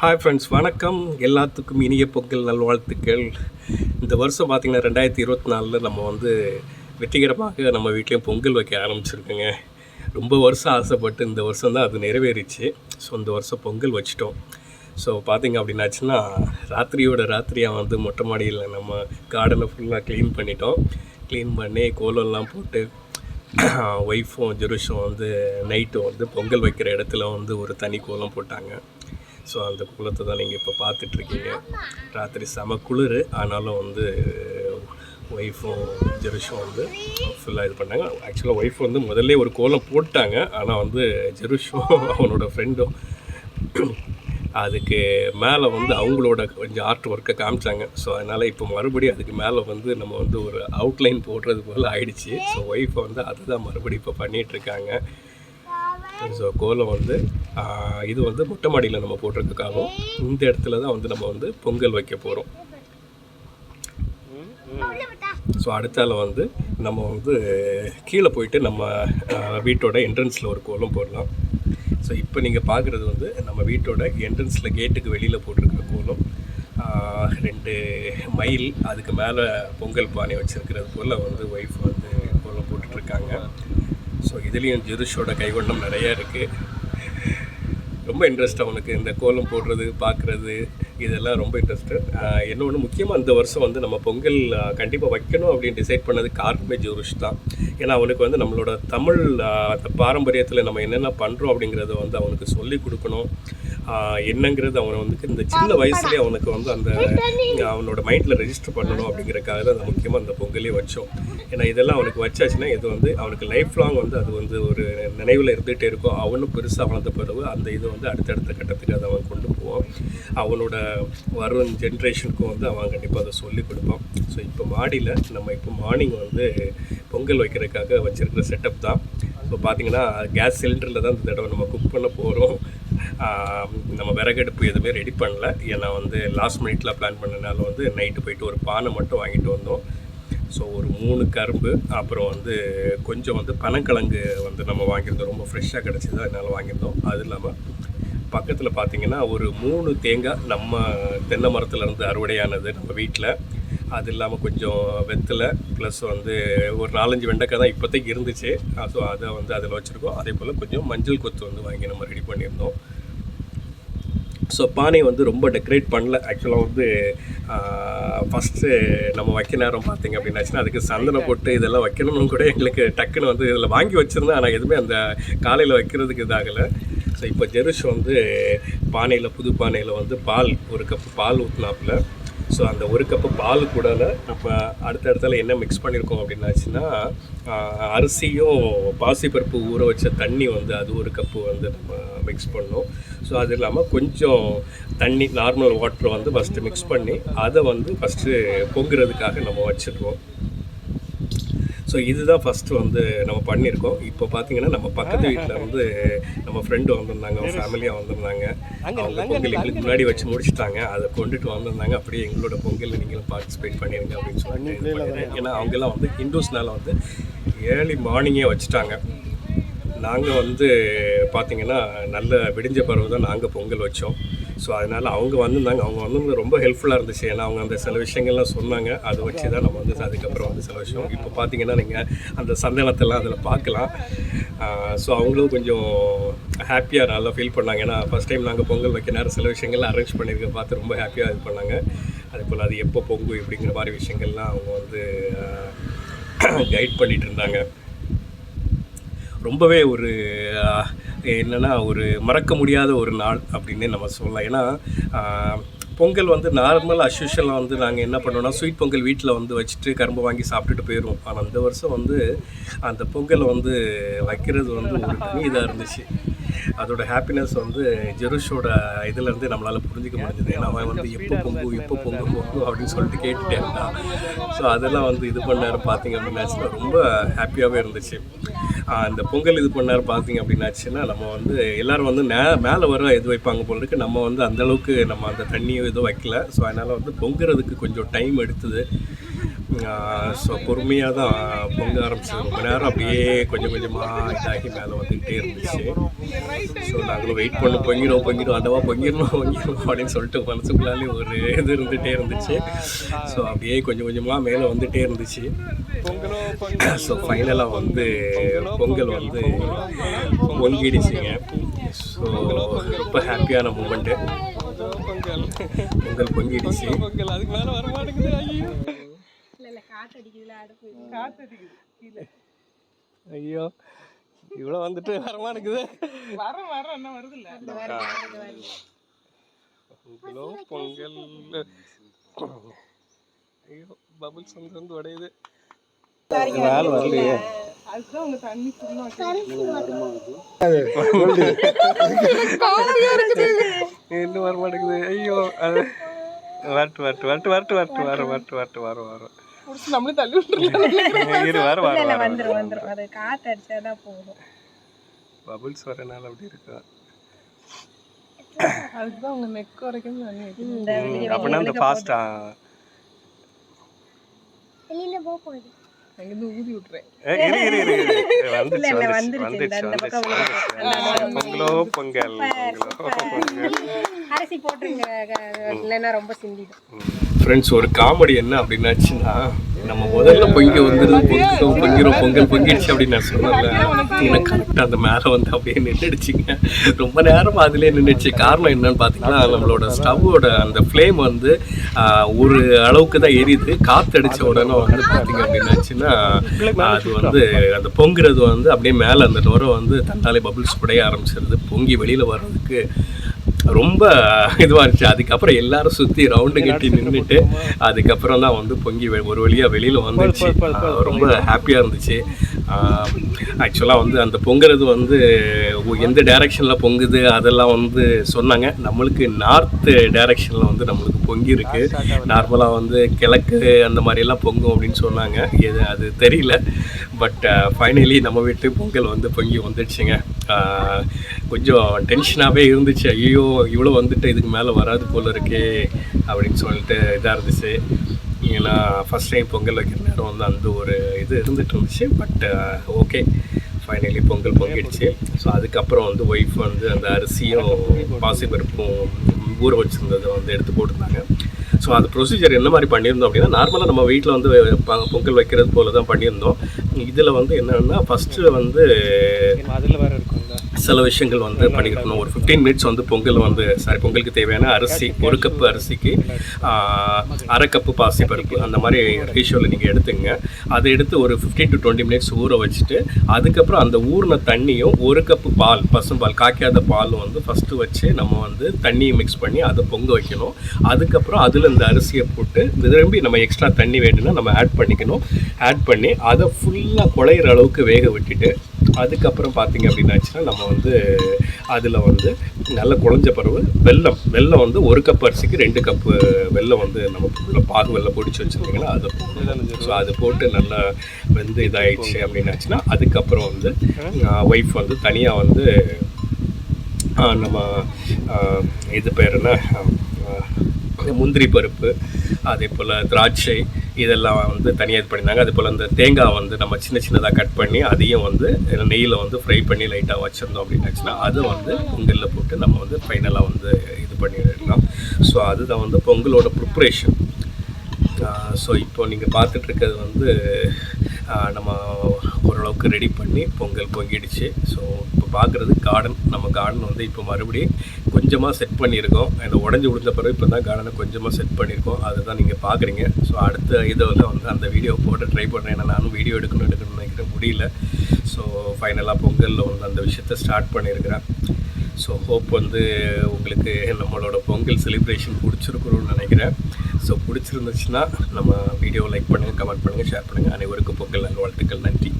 Hi friends வணக்கம். எல்லாத்துக்கும் இனிய பொங்கல் நல்வாழ்த்துக்கள். இந்த வருஷம் பார்த்திங்கன்னா ரெண்டாயிரத்தி இருபத்தி நாலில் நம்ம வந்து வெற்றிகரமாக நம்ம வீட்லேயும் பொங்கல் வைக்க ஆரம்பிச்சிருக்கோங்க. ரொம்ப வருஷம் ஆசைப்பட்டு இந்த வருஷம் தான் அது நிறைவேறிச்சு. ஸோ இந்த வருஷம் பொங்கல் வச்சிட்டோம். ஸோ பார்த்திங்க அப்படின்னாச்சுன்னா ராத்திரியோட ராத்திரியாக வந்து மொட்டை மாடியில் நம்ம கார்டனை ஃபுல்லாக க்ளீன் பண்ணிட்டோம். க்ளீன் பண்ணி கோலம்லாம் போட்டு ஒய்ஃபும் ஜெருஷும் வந்து நைட்டு வந்து பொங்கல் வைக்கிற இடத்துல வந்து ஒரு தனி கோலம் போட்டாங்க. ஸோ அந்த குளத்தை தான் நீங்கள் இப்போ பார்த்துட்ருக்கீங்க. ராத்திரி செம குளிர். ஆனாலும் வந்து ஒய்ஃபும் ஜெருஷும் வந்து ஃபுல்லாக இது பண்ணாங்க. ஆக்சுவலாக ஒய்ஃப் வந்து முதல்ல ஒரு கோலம் போட்டாங்க. ஆனால் வந்து ஜெருஷும் அவனோட ஃப்ரெண்டும் அதுக்கு மேலே வந்து அவங்களோட கொஞ்சம் ஆர்ட் ஒர்க்கை காமிச்சாங்க. ஸோ அதனால் இப்போ மறுபடியும் அதுக்கு மேலே வந்து நம்ம வந்து ஒரு அவுட்லைன் போடுறது போல் ஆயிடுச்சு. ஸோ ஒய்ஃபை வந்து அதுதான் மறுபடியும் இப்போ பண்ணிகிட்ருக்காங்க ஸோ கோலம் வந்து இது வந்து மொட்டை மாடியில் நம்ம போட்டிருக்கக்காகவும் இந்த இடத்துல தான் வந்து நம்ம வந்து பொங்கல் வைக்க போகிறோம் ஸோ அடுத்தால வந்து நம்ம வந்து கீழே போயிட்டு நம்ம வீட்டோட என்ட்ரன்ஸில் ஒரு கோலம் போடலாம். ஸோ இப்போ நீங்கள் பார்க்குறது வந்து நம்ம வீட்டோட என்ட்ரன்ஸில் கேட்டுக்கு வெளியில் போட்டிருக்கிற கோலம். ரெண்டு மைல் அதுக்கு மேலே பொங்கல் பானை வச்சுருக்கிறது போல் வந்து ஒய்ஃப் வந்து கோலம் போட்டுட்ருக்காங்க ஸோ இதுலேயும் ஜெருஷோட கைவண்ணம் நிறையா இருக்குது ரொம்ப இன்ட்ரெஸ்ட் அவனுக்கு இந்த கோலம் போடுறது பார்க்குறது இதெல்லாம் ரொம்ப இன்ட்ரெஸ்ட்டு என்ன ஒன்று முக்கியமாக அந்த வருஷம் வந்து நம்ம பொங்கல் கண்டிப்பாக வைக்கணும் அப்படின்னு டிசைட் பண்ணது காரணமே ஜோருஷ் தான். ஏன்னா அவனுக்கு வந்து நம்மளோட தமிழ் அந்த பாரம்பரியத்தில் நம்ம என்னென்ன பண்ணுறோம் அப்படிங்கிறத வந்து அவனுக்கு சொல்லி கொடுக்கணும். என்னங்கிறது அவனை வந்து இந்த சின்ன வயசுலேயே அவனுக்கு வந்து அந்த அவனோட மைண்டில் ரெஜிஸ்டர் பண்ணணும் அப்படிங்கிறக்காக தான் அந்த முக்கியமாக அந்த பொங்கலே வச்சோம். ஏன்னா இதெல்லாம் அவனுக்கு வச்சாச்சுன்னா இது வந்து அவனுக்கு லைஃப் லாங் வந்து அது வந்து ஒரு நினைவில் இருந்துகிட்டே இருக்கும். அவனும் பெருசாக வளர்ந்த பிறகு அந்த இது வந்து அடுத்தடுத்த கட்டத்துக்கு அதை அவன் கொண்டு போவான். அவனோட வரும் ஜென்ரேஷனுக்கும் வந்து அவன் கண்டிப்பாக அதை சொல்லி கொடுப்பான். ஸோ இப்போ மாடியில் நம்ம இப்போ மார்னிங் வந்து பொங்கல் வைக்கிறதுக்காக வச்சுருக்கிற செட்டப் தான். ஸோ பார்த்தீங்கன்னா கேஸ் சிலிண்டரில் தான் இந்த தடவை நம்ம குக் பண்ண போகிறோம் நம்ம விறகடுப்பு எதுவுமே ரெடி பண்ணல. ஏன்னா வந்து லாஸ்ட் மினிட்ல பிளான் பண்ணனால வந்து நைட்டு போயிட்டு ஒரு பானை மட்டும் வாங்கிட்டு வந்தோம். ஸோ ஒரு மூணு கரும்பு அப்புறம் வந்து கொஞ்சம் வந்து பனங்கிழங்கு வந்து நம்ம வாங்கியிருந்தோம். ரொம்ப ஃப்ரெஷ்ஷாக கிடச்சிது அதனால வாங்கியிருந்தோம். அது இல்லாமல் பக்கத்தில் பார்த்தீங்கன்னா ஒரு மூணு தேங்காய் நம்ம தென்னை மரத்துலேருந்து அறுவடையானது நம்ம வீட்டில் அது இல்லாமல் கொஞ்சம் வெத்தலை ப்ளஸ் வந்து ஒரு நாலஞ்சு வெண்டைக்காய் தான் இப்போதைக்கு இருந்துச்சு. ஸோ அதை வந்து அதில் வச்சுருக்கோம். அதே போல் கொஞ்சம் மஞ்சள் கொத்து வந்து வாங்கி நம்ம ரெடி பண்ணியிருந்தோம். ஸோ பானை வந்து ரொம்ப டெக்கரேட் பண்ணல. ஆக்சுவலாக வந்து ஃபஸ்ட்டு நம்ம வைக்க நேரம் பார்த்தீங்க அப்படின்னாச்சுன்னா அதுக்கு சந்தனம் போட்டு இதெல்லாம் வைக்கணும்னு கூட எங்களுக்கு டக்குன்னு வந்து இதில் வாங்கி வச்சுருந்தேன். ஆனால் எதுவுமே அந்த காலையில் வைக்கிறதுக்கு இதாகலை. ஸோ இப்போ ஜெருஷ் வந்து பானையில் புது பானையில் வந்து பால் ஒரு கப்பு பால் ஊற்றினாப்புல ஸோ அந்த ஒரு கப்பு பால் கூட நம்ம அடுத்த இடத்துல என்ன மிக்ஸ் பண்ணியிருக்கோம் அப்படின்னாச்சுன்னா அரிசியும் பாசிப்பருப்பு ஊற வச்ச தண்ணி வந்து அது ஒரு கப்பு வந்து நம்ம மிக்ஸ் பண்ணோம். ஸோ அது இல்லாமல் கொஞ்சம் தண்ணி நார்மல் வாட்டர் வந்து ஃபஸ்ட்டு மிக்ஸ் பண்ணி அதை வந்து ஃபஸ்ட்டு பொங்குறதுக்காக நம்ம வச்சுருவோம். ஸோ இதுதான் ஃபஸ்ட்டு வந்து நம்ம பண்ணியிருக்கோம். இப்போ பார்த்தீங்கன்னா நம்ம பக்கத்து வீட்டில் வந்து நம்ம ஃப்ரெண்டு வந்திருந்தாங்க அவங்க ஃபேமிலியாக வந்திருந்தாங்க. அவங்க பொங்கல் எங்களுக்கு முன்னாடி வச்சு முடிச்சிட்டாங்க. அதை கொண்டுட்டு வந்திருந்தாங்க. அப்படியே எங்களோட பொங்கலில் நீங்களும் பார்ட்டிசிபேட் பண்ணிடுங்க அப்படின்னு சொல்லிட்டு. ஏன்னா அவங்கெல்லாம் வந்து ஹிந்துஸ்னால வந்து ஏர்லி மார்னிங்கே வச்சுட்டாங்க. நாங்கள் வந்து பார்த்தீங்கன்னா நல்ல விடிஞ்ச பிறகு தான் நாங்கள் பொங்கல் வச்சோம். ஸோ அதனால் அவங்க வந்திருந்தாங்க. அவங்க வந்து ரொம்ப ஹெல்ப்ஃபுல்லாக இருந்துச்சு. ஏன்னா அவங்க அந்த சில விஷயங்கள்லாம் சொன்னாங்க. அதை வச்சு தான் நம்ம வந்து அதுக்கப்புறம் வந்து சில விஷயம். இப்போ பார்த்தீங்கன்னா நீங்கள் அந்த சந்தனத்தெல்லாம் அதில் பார்க்கலாம். ஸோ அவங்களும் கொஞ்சம் ஹாப்பியாக நல்லா ஃபீல் பண்ணாங்க. ஏன்னா ஃபஸ்ட் டைம் நாங்கள் பொங்கல் வைக்க நேரம் சில விஷயங்கள்லாம் அரேஞ்ச் பண்ணியிருக்க பார்த்து ரொம்ப ஹாப்பியாக இது பண்ணாங்க. அதே போல் அது எப்போ பொங்கு இப்படிங்கிற மாதிரி விஷயங்கள்லாம் அவங்க வந்து கைட் பண்ணிகிட்டு இருந்தாங்க. ரொம்பவே ஒரு என்னென்னா ஒரு மறக்க முடியாத ஒரு நாள் அப்படின்னு நம்ம சொல்லலாம். ஏன்னா பொங்கல் வந்து நார்மல் அஸ்யூஷலாக வந்து நாங்கள் என்ன பண்ணோம்னா ஸ்வீட் பொங்கல் வீட்டில் வந்து வச்சுட்டு கரும்பு வாங்கி சாப்பிட்டுட்டு போயிடுவோம். ஆனால் இந்த வருஷம் வந்து அந்த பொங்கலை வந்து வைக்கிறது வந்து ஒரு தனி இதாக இருந்துச்சு. அதோட ஹாப்பினஸ் வந்து ஜெருஷோட இதுலேருந்து நம்மளால் புரிஞ்சிக்க முடிஞ்சது. அவன் வந்து எப்போ பொங்கும் எப்போ பொங்கும் பொங்கும் அப்படின்னு சொல்லிட்டு கேட்டுட்டே இருந்தான். ஸோ அதெல்லாம் வந்து இது பண்ணாரு பார்த்தீங்க அப்படின்னாச்சுன்னா ரொம்ப ஹாப்பியாகவே இருந்துச்சு. இந்த பொங்கல் இது பண்ணாரு பார்த்தீங்க அப்படின்னாச்சுன்னா நம்ம வந்து எல்லாரும் வந்து நே மேலே வர இது வைப்பாங்க போல இருக்கு. நம்ம வந்து அந்த அளவுக்கு நம்ம அந்த தண்ணியோ ஏதோ வைக்கல. ஸோ அதனால் வந்து பொங்குறதுக்கு கொஞ்சம் டைம் எடுத்தது. ஸோ பொறுமையாக தான் பொங்க ஆரம்பிச்சது. ரொம்ப நேரம் அப்படியே கொஞ்சம் கொஞ்சமாக இதாகி மேலே வந்துக்கிட்டே இருந்துச்சு. ஸோ நாங்களும் வெயிட் பண்ண பொங்கிடும் பொங்கிடும் அந்தவா பொங்கிடணும் பொங்கிடணும் அப்படின்னு சொல்லிட்டு மனசுக்குள்ளாலே ஒரு இது இருந்துகிட்டே இருந்துச்சு. ஸோ அப்படியே கொஞ்சம் கொஞ்சமாக மேலே வந்துகிட்டே இருந்துச்சு. ஸோ ஃபைனலாக வந்து பொங்கல் வந்து பொங்கிடுச்சுங்க ஸோ ரொம்ப ஹாப்பியான மூமெண்ட்டு பொங்கல் பொங்கிடுச்சு. பொங்கல் அதுக்கு மேலே வர மாட்டேங்குது ஐயோ இல்ல இல்ல காத்து அடிக்குதுல அடுப்பு காத்து அடிக்குது கீழே ஐயோ இவ்வளோ வந்துட்டு வர மாட்டேங்குது வர. வர. என்ன வருது இல்ல பொங்கலோ. பொங்கல் ஐயோ பபிள்ஸ் வந்து வந்து உடையுது. வேலை வரலையே. அதுதான் உங்க தண்ணி இன்னும் வர மாட்டேங்குது ஐயோ அது. வரட்டு வரட்டு வரட்டு வரட்டு வரட்டு வர வரட்டு வரட்டு வர வர நம்மளே தள்ளி அது காத்து அடிச்சாதான் போதும் பபிள்ஸ் வரனால அப்படி இருக்கு? அதுதான் உங்க நெக் வரைக்கும் அப்படின்னா இந்த ஃபாஸ்டா வெளியில போக போகுது. அங்கிருந்து ஊதி விட்டுறேன். இரு இரு இரு இரு. வந்துருச்சு இல்ல, வந்துருச்சு வந்துருச்சு. இந்த- வந்துருச்சு இந்த பக்கம் வந்துருச்சு பொங்கலோ பொங்கல் பொங்கலோ பொங்கல். அரிசி போட்டுருங்க இல்லைன்னா ரொம்ப சிந்திடும். ஃப்ரெண்ட்ஸ் ஒரு காமெடி என்ன அப்படின்னாச்சுன்னா நம்ம முதல்ல பொங்கி வந்துருது பொங்கல் பொங்கிரும் பொங்கல் பொங்கிடுச்சு அப்படின்னு நான் சொன்னேன்ல. எனக்கு கரெக்டாக அந்த மேலே வந்து அப்படியே நின்றுடுச்சிங்க ரொம்ப நேரம் அதிலே நின்றுச்சு காரணம் என்னன்னு பார்த்தீங்கன்னா நம்மளோட ஸ்டவ்வோட அந்த ஃப்ளேம் வந்து ஒரு அளவுக்கு தான் எரியுது. காற்று அடித்த உடனே வந்து பார்த்தீங்க அப்படின்னாச்சுன்னா அது வந்து அந்த பொங்குறது வந்து அப்படியே மேலே அந்த நுரை வந்து தன்னாலே பபிள்ஸ் குடைய ஆரம்பிச்சிருது. பொங்கி வெளியில் வர்றதுக்கு ரொம்ப இதுவாக இருந்துச்சு. அதுக்கப்புறம் எல்லாரும் சுற்றி ரவுண்டு கட்டி நின்றுட்டு அதுக்கப்புறம் தான் வந்து பொங்கி வெ- ஒரு வழியாக வெளியில் வந்துச்சு. ரொம்ப ஹாப்பியாக இருந்துச்சு. ஆக்சுவலாக வந்து அந்த பொங்குறது வந்து எந்த டைரெக்ஷனில் பொங்குது அதெல்லாம் வந்து சொன்னாங்க. நம்மளுக்கு நார்த்து டைரெக்ஷனில் வந்து நம்மளுக்கு பொங்கி இருக்கு. நார்மலாக வந்து கிழக்கு அந்த மாதிரியெல்லாம் பொங்கும் அப்படின்னு சொன்னாங்க. எது அது தெரியல. பட் ஃபைனலி நம்ம வீட்டு பொங்கல் வந்து பொங்கி வந்துடுச்சுங்க. கொஞ்சம் டென்ஷனாகவே இருந்துச்சு. ஐயோ இவ்வளோ வந்துட்டு இதுக்கு மேலே வராது போல இருக்கே அப்படின்னு சொல்லிட்டு இதாக இருந்துச்சு. ஏன்னா ஃபஸ்ட் டைம் பொங்கல் வைக்கிற நேரம் வந்து அந்த ஒரு இது இருந்துட்டு இருந்துச்சு. பட் ஓகே ஃபைனலி பொங்கல் பொங்கிடுச்சு. ஸோ அதுக்கப்புறம் வந்து ஒய்ஃப் வந்து அந்த அரிசியும் பாசிப்பருப்பும் ஊற வச்சுருந்ததை வந்து எடுத்து போட்டிருந்தாங்க. ஸோ அந்த ப்ரொசீஜர் என்ன மாதிரி பண்ணியிருந்தோம் அப்படின்னா நார்மலாக நம்ம வீட்டில் வந்து பொங்கல் வைக்கிறது போல தான் பண்ணியிருந்தோம். இதில் வந்து என்னென்னா ஃபஸ்ட்டு வந்து அதில் வேறு இருக்கும். சில விஷயங்கள் வந்து பண்ணியிருக்கணும். ஒரு ஃபிஃப்டீன் மினிட்ஸ் வந்து பொங்கல் வந்து சாரி பொங்கலுக்கு தேவையான அரிசி ஒரு கப்பு அரிசிக்கு அரை கப்பு பாசிப்பருப்பு அந்த மாதிரி ரேஷியோவில் நீங்கள் எடுத்துங்க. அதை எடுத்து ஒரு ஃபிஃப்டீன் டு டுவெண்ட்டி மினிட்ஸ் ஊற வச்சுட்டு அதுக்கப்புறம் அந்த ஊறின தண்ணியும் ஒரு கப்பு பால் பசும்பால் காய்க்காத பாலும் வந்து ஃபஸ்ட்டு வச்சு நம்ம வந்து தண்ணியை மிக்ஸ் பண்ணி அதை பொங்க வைக்கணும். அதுக்கப்புறம் அதில் இந்த அரிசியை போட்டு திரும்பி நம்ம எக்ஸ்ட்ரா தண்ணி வேணும்னா நம்ம ஆட் பண்ணிக்கணும். ஆட் பண்ணி அதை ஃபுல்லாக குழையிற அளவுக்கு வேக விட்டுட்டு அதுக்கப்புறம் பார்த்தீங்க அப்படின்னாச்சுன்னா நம்ம வந்து அதில் வந்து நல்ல குழஞ்ச பருவு வெல்லம். வெல்லம் வந்து ஒரு கப் அரிசிக்கு ரெண்டு கப்பு வெல்லம் வந்து நம்ம உள்ள பாகு வெள்ளம் பொடிச்சு வச்சுருந்தீங்கன்னா அதை போட்டு. ஸோ அது போட்டு நல்லா வெந்து இதாகிடுச்சு அப்படின்னாச்சுன்னா அதுக்கப்புறம் வந்து ஒய்ஃப் வந்து தனியாக வந்து நம்ம இது பேர் என்ன முந்திரி பருப்பு அதே போல் திராட்சை இதெல்லாம் வந்து தனியாக இது பண்ணியிருந்தாங்க அது போல் அந்த தேங்காய் வந்து நம்ம சின்ன சின்னதாக கட் பண்ணி அதையும் வந்து நெய்யில் வந்து ஃப்ரை பண்ணி லைட்டாக வச்சுருந்தோம் அப்படின்னாச்சுன்னா அது வந்து பொங்கலில் போட்டு நம்ம வந்து ஃபைனலாக வந்து இது பண்ணிடலாம். ஸோ அதுதான் வந்து பொங்கலோட ப்ரிப்ரேஷன் ஸோ இப்போ நீங்கள் பார்த்துட்ருக்கிறது வந்து நம்ம ஓரளவுக்கு ரெடி பண்ணி பொங்கல் பொங்கிடுச்சு. ஸோ இப்போ பார்க்குறது கார்டன் நம்ம கார்டன் வந்து இப்போ மறுபடியும் கொஞ்சமாக செட் பண்ணியிருக்கோம். அந்த உடஞ்சி விழுந்த பிறகு இப்போ தான் கார்டனை கொஞ்சமாக செட் பண்ணியிருக்கோம். அதை தான் நீங்கள் பார்க்குறீங்க ஸோ அடுத்த இதில் வந்து அந்த வீடியோ போட்டு ட்ரை பண்ணுறேன் ஏன்னா நானும் வீடியோ எடுக்கணும் எடுக்கணும்னு நினைக்கிறேன். முடியல. ஸோ ஃபைனலாக பொங்கலில் வந்து அந்த விஷயத்தை ஸ்டார்ட் பண்ணியிருக்கிறேன். ஸோ ஹோப் வந்து உங்களுக்கு நம்மளோட பொங்கல் செலிப்ரேஷன் பிடிச்சிருக்கணும்னு நினைக்கிறேன். ஸோ பிடிச்சிருந்துச்சுன்னா நம்ம வீடியோ லைக் பண்ணுங்கள் கமெண்ட் பண்ணுங்கள் ஷேர் பண்ணுங்கள் அனைவருக்கும் பொங்கல் நல்வாழ்த்துக்கள். நன்றி.